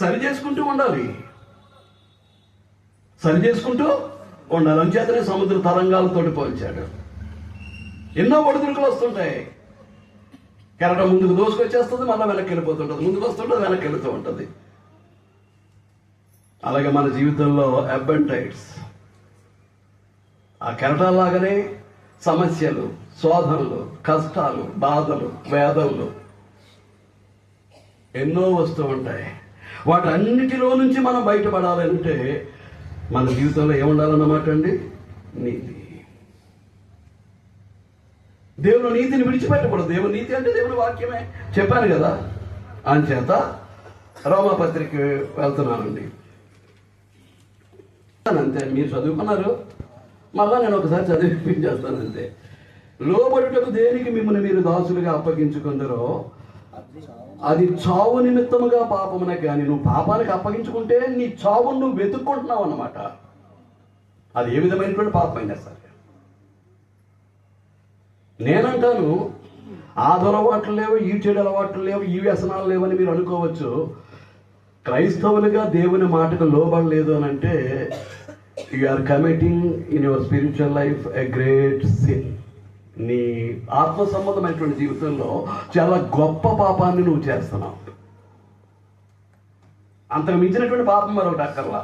సరి చేసుకుంటూ ఉండాలి. సరి చేసుకుంటూ ఉండాలి. అంచేతనే సముద్ర తరంగాలతోటి పోల్చాడు. ఎన్నో ఒడిదుడుకులు వస్తుంటాయి. కెరట ముందుకు దోసుకొచ్చేస్తుంది మళ్ళీ వెనక్కి వెళ్ళిపోతుంటుంది ముందుకు వస్తుంటుంది వెనక్కి వెళుతూ ఉంటుంది. అలాగే మన జీవితంలో అబ్బంటైట్స్ ఆ కెరటాలాగానే సమస్యలు శోధనలు కష్టాలు బాధలు వేదనలు ఎన్నో వస్తూ ఉంటాయి. వాటన్నిటిలో నుంచి మనం బయటపడాలంటే మన జీవితంలో ఏముండాలన్నమాట అండి? నీతి. దేవుని నీతిని విడిచిపెట్టకూడదు. దేవుని నీతి అంటే దేవుని వాక్యమే. చెప్పాను కదా? అంచేత రోమాపత్రిక వెళ్తున్నానండి. అంతే మీరు చదువుకున్నారు? మళ్ళా నేను ఒకసారి చదివిపించేస్తాను అంతే లోబడుటకు దేనికి మిమ్మల్ని మీరు దాసులుగా అప్పగించుకుందరో అది చావు నిమిత్తముగా పాపమున కానీ నువ్వు పాపానికి అప్పగించుకుంటే నీ చావును నువ్వు వెతుక్కుంటున్నావు అన్నమాట. అది ఏ విధమైనటువంటి పాపమైనా సరే. నేనంటాను ఆ దురలవాట్లు లేవు ఈ చెడు అలవాట్లు లేవు ఈ వ్యసనాలు లేవని మీరు అనుకోవచ్చు. క్రైస్తవులుగా దేవుని మాటకు లోబడలేదు అని అంటే you are committing in your spiritual life a great sin నీ ఆత్మ సంబంధమైనటువంటి జీవితంలో చాలా గొప్ప పాపాన్ని నువ్వు చేస్తున్నావు. అంతకు మించినటువంటి పాపం మరొకటి అక్కర్లా.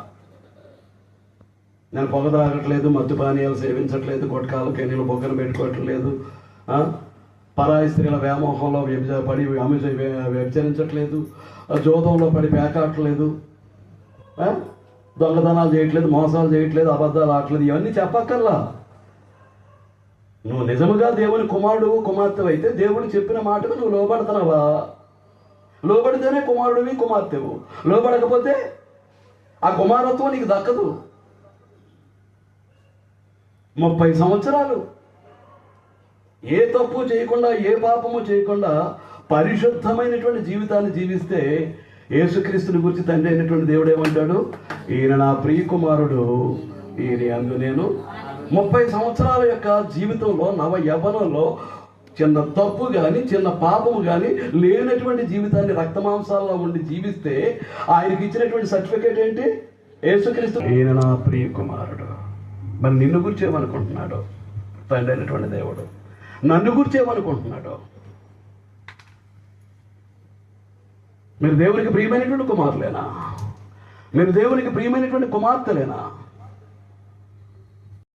నేను పొగ తాగట్లేదు మద్దు పానీయాలు సేవించట్లేదు గుట్కాలు కెన్నీలు బొగ్గను పెట్టుకోవట్లేదు ఆ? పరాయి స్త్రీల వ్యామోహంలో వ్యభిచ పడి అమిష వ్యభిచరించట్లేదు జోదంలో పడి పేకాడట్లేదు దొంగతనాలు చేయట్లేదు మోసాలు చేయట్లేదు అబద్ధాలు ఆడట్లేదు ఇవన్నీ చెప్పక్కర్లా. నువ్వు నిజముగా దేవుని కుమారుడు కుమార్తె అయితే దేవుడు చెప్పిన మాటకు నువ్వు లోబడతావా లోబడితేనే కుమారుడివి కుమార్తెవు. లోబడకపోతే ఆ కుమారత్వం నీకు దక్కదు. ముప్పై సంవత్సరాలు. ఏ తప్పు చేయకుండా ఏ పాపము చేయకుండా పరిశుద్ధమైనటువంటి జీవితాన్ని జీవిస్తే యేసుక్రీస్తుని గురించి తండ్రి అయినటువంటి దేవుడు ఏమంటాడు? ఈయన నా ప్రియ కుమారుడు ఈయన అందు నేను ముప్పై సంవత్సరాల యొక్క జీవితంలో నవ యవ్వనంలో చిన్న తప్పు కానీ చిన్న పాపము కానీ లేనటువంటి జీవితాన్ని రక్తమాంసాల్లో ఉండి జీవిస్తే ఆయనకి ఇచ్చినటువంటి సర్టిఫికేట్ ఏంటి? యేసుక్రీస్తు. ఈయన నా ప్రియ కుమారుడు. మరి నిన్ను గుర్చేమనుకుంటున్నాడు తండ్రి అయినటువంటి దేవుడు. నన్ను గుర్చేమనుకుంటున్నాడు మీరు దేవునికి ప్రియమైనటువంటి కుమారులేనా? మీరు దేవునికి ప్రియమైనటువంటి కుమార్తెలేనా?